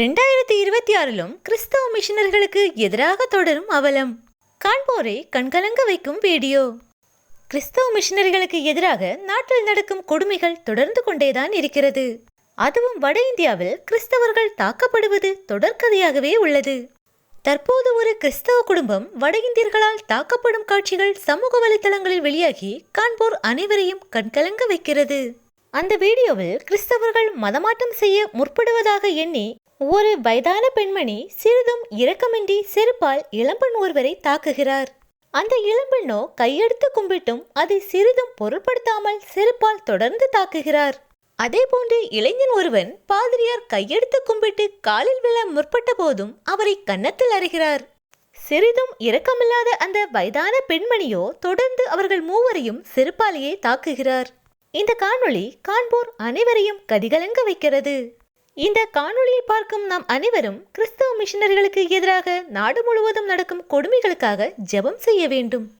ரெண்டாயிரத்தி இருபத்தி ஆறிலும் கிறிஸ்தவ மிஷினர்களுக்கு எதிராக தொடரும் அவலம். காண்போரை கண்கலங்க வைக்கும் வீடியோ. கிறிஸ்தவ மிஷினர்களுக்கு எதிராக நாட்டில் நடக்கும் கொடுமைகள் தொடர்ந்து கொண்டேதான் இருக்கிறது. அதுவும் வட இந்தியாவில் கிறிஸ்தவர்கள் தாக்கப்படுவது தொடர்கதையாகவே உள்ளது. தற்போது ஒரு கிறிஸ்தவ குடும்பம் வட இந்தியர்களால் தாக்கப்படும் காட்சிகள் சமூக வலைதளங்களில் வெளியாகி காண்போர் அனைவரையும் கண்கலங்க வைக்கிறது. அந்த வீடியோவில் கிறிஸ்தவர்கள் மதமாற்றம் செய்ய முற்படுவதாக எண்ணி ஒரு வயதான பெண்மணி சிறிதும் இரக்கமின்றி செருப்பால் இளம்பெண் ஒருவரை தாக்குகிறார். அந்த இளம்பெண்ணோ கையெடுத்து கும்பிட்டும் அதை சிறிதும் பொருட்படுத்தாமல் செருப்பால் தொடர்ந்து தாக்குகிறார். அதேபோன்று இளைஞன் ஒருவன் பாதிரியார் கையெடுத்து கும்பிட்டு காலில் விழ முற்பட்ட போதும் அவரை கன்னத்தில் அறிகிறார். சிறிதும் இரக்கமில்லாத அந்த வயதான பெண்மணியோ தொடர்ந்து அவர்கள் மூவரையும் செருப்பாலேயே தாக்குகிறார். இந்த காணொளி காண்போர் அனைவரையும் கதிகலங்க வைக்கிறது. இந்த காணொளியை பார்க்கும் நாம் அனைவரும் கிறிஸ்தவ மிஷினரிகளுக்கு எதிராக நாடு முழுவதும் நடக்கும் கொடுமைகளுக்காக ஜெபம் செய்ய வேண்டும்.